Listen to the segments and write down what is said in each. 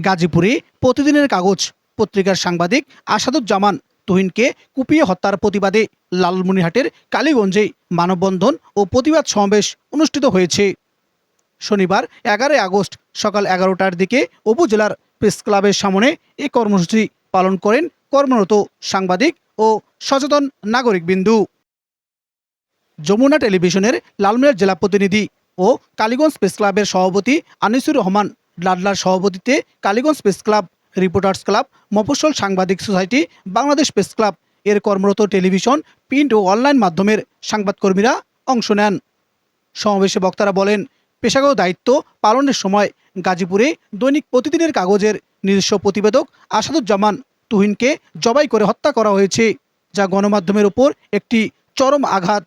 গাজীপুরে প্রতিদিনের কাগজ পত্রিকার সাংবাদিক আসাদুজ্জামান তুহিনকে কুপিয়ে হত্যার প্রতিবাদে লালমনিরহাটের কালীগঞ্জে মানববন্ধন ও প্রতিবাদ সমাবেশ অনুষ্ঠিত হয়েছে। শনিবার এগারোই আগস্ট সকাল এগারোটার দিকে উপজেলার প্রেস ক্লাবের সামনে এ কর্মসূচি পালন করেন কর্মরত সাংবাদিক ও সচেতন নাগরিক বিন্দু যমুনা টেলিভিশনের লালমিয়ার জেলা প্রতিনিধি ও কালীগঞ্জ প্রেস ক্লাবের সভাপতি আনিসুর রহমান লাডলার সভাপতিতে Kaliganj press club, reporters club, মফস্বল সাংবাদিক সোসাইটি, বাংলাদেশ প্রেস ক্লাব। এর কর্মরত টেলিভিশন, প্রিন্ট ও অনলাইন মাধ্যমের সাংবাদকর্মীরা অংশ নেন। সমাবেশে বক্তারা বলেন, পেশাগত দায়িত্ব পালনের সময় গাজীপুরে দৈনিক প্রতিদিনের কাগজের নিজস্ব প্রতিবেদক আসাদুজ্জামান তুহিনকে জবাই করে হত্যা করা হয়েছে, যা গণমাধ্যমের ওপর একটি চরম আঘাত।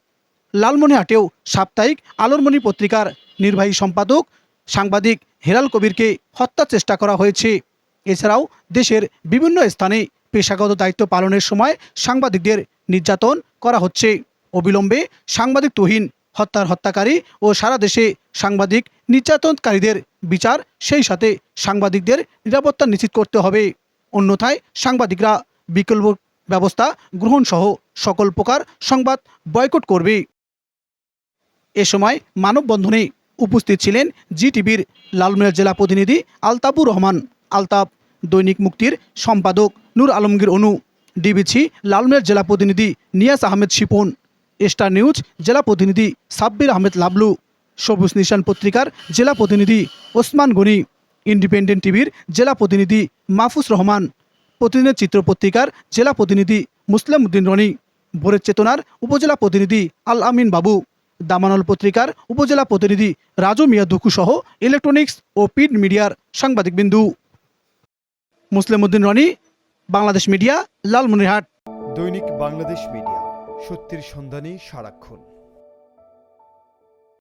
লালমনিহাটেও সাপ্তাহিক আলোরমণি পত্রিকার নির্বাহী সম্পাদক সাংবাদিক হেলাল কবিরকে হত্যার চেষ্টা করা হয়েছে। এছাড়াও দেশের বিভিন্ন স্থানে পেশাগত দায়িত্ব পালনের সময় সাংবাদিকদের নির্যাতন করা হচ্ছে। অবিলম্বে সাংবাদিক তুহিন, হত্যার হত্যাকারী ও সারা দেশে সাংবাদিক নির্যাতনকারীদের বিচার, সেই সাথে সাংবাদিকদের নিরাপত্তা নিশ্চিত করতে হবে। অন্যথায় সাংবাদিকরা বিকল্প ব্যবস্থা গ্রহণসহ সকল প্রকার সংবাদ বয়কট করবে। এ সময় মানববন্ধনে উপস্থিত ছিলেন জি টিভির লালমিয়ার জেলা প্রতিনিধি আলতাবুর রহমান। আলতাব দৈনিক মুক্তির সম্পাদক নূর আলমগীর অনু। ডিবিছি লালমিয়ার জেলা প্রতিনিধি নিয়াস আহমেদ শিপন। স্টার নিউজ জেলা প্রতিনিধি সাব্বির আহমেদ লাবলু। সবুজ নিশান পত্রিকার জেলা প্রতিনিধি ওসমান গনি। ইন্ডিপেন্ডেন্ট টিভির জেলা প্রতিনিধি মাহফুজ রহমান। প্রতিদিনের চিত্র পত্রিকার জেলা প্রতিনিধি মুসলিম উদ্দিন রনি। ভোরের চেতনার উপজেলা প্রতিনিধি আল আমিন বাবু। দামানল পত্রিকার উপজেলা প্রতিনিধি রাজু মিয়া ধুকু সহ ইলেকট্রনিক্স ও পিড মিডিয়ার সাংবাদিক বিন্দু। মুসলিম উদ্দিন রনি, বাংলাদেশ মিডিয়া, লালমনিরহাট। দৈনিক বাংলাদেশ মিডিয়া, সত্যির সন্ধানে সারাক্ষণ।